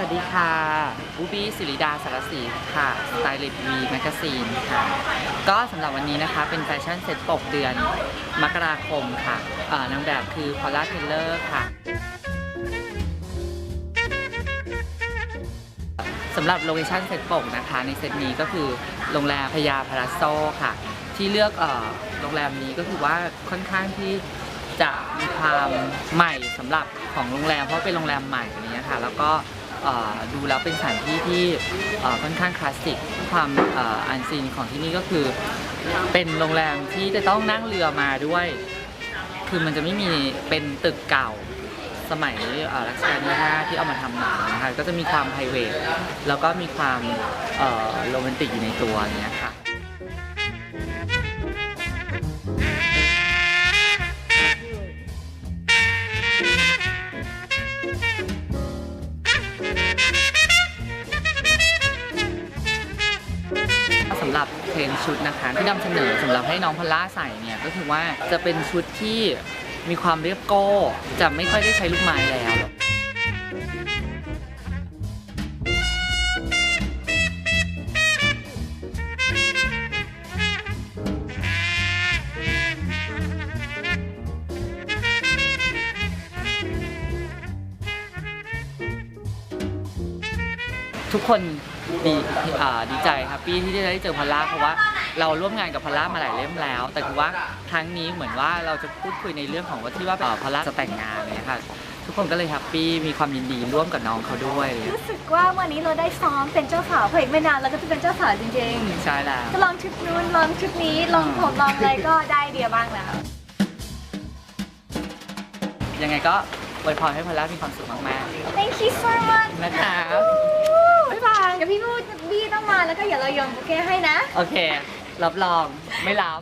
สวัสดีค่ะบูบี้ศิริดาสารสีค่ะสไตลิสต์วีแมกซีนค่ะ ก็สำหรับวันนี้นะคะเป็นแฟชั่นเซ็ตปกเดือนมกราคมค่ะนางแบบคือพอลล่าเทเลอร์ค่ะสำหรับโลเคชั่นเซ็ตปกนะคะ ในเซ็ตนี้ก็คือโรงแรมพญาพาราโซค่ะ ที่เลือกโรงแรมนี้ก็คือว่าค่อนข้างที่จะมีความใหม่สำหรับของโรงแรมเพราะเป็นโรงแรมใหม่อะไรเงี้ยค่ะ แล้วก็ ดูแล้วเป็นสถานที่ที่ค่อนข้างคลาสสิกความอ,อันซีนของที่นี่ก็คือ เป็นโรงแรมที่จะต้องนั่งเรือมาด้วย คือมันจะไม่มีเป็นตึกเก่าสมัยรัชกาลที่5ที่เอามาทำหนังนะคะก็จะมีความไพรเวทแล้วก็มีความโรแมนติกอยู่ในตัวอย่างเงี้ยค่ะำหรับเทรนชุดนะคะที่นำเสนอสำหรับให้น้องพอลล่าใส่เนี่ยก็คือว่าจะเป็นชุดที่มีความเรียบโก้จะไม่ค่อยได้ใช้ลูกไม้แล้วทุกคน ดีอ่าดีใจครับปี้ที่ได้เจอพอลล่าเพราะว่าเราร่วมงานกับพอลล่ามาหลายเล่มแล้ว แต่คือว่าครั้งนี้เหมือนว่าเราจะพูดคุยในเรื่องของว่าที่ว่าเอ่อพอลล่าจะแต่งงานเนี่ยค่ะทุกคนก็เลยแฮปปี้มีความยินดีร่วมกับน้องเขาด้วย รู้สึกว่าวันนี้เราได้ซ้อมเป็นเจ้าสาวเพราะอีกไม่นานเราก็จะเป็นเจ้าสาวจริงใช่แล้วๆก็ลองชุดนู้นลองชุดนี้ลองผมลองอะไรก็ได้ไอเดียบ้างแล้วยังไงก็อวยพรให้พอลล่ามีความสุขมาก Thank you so much ๆนะคะบ๊ายบาย เดี๋ยวพี่พูดบี้ต้องมาแล้วก็อย่าเรายอมโอเคให้นะ โอเค รับรอง ไม่รับ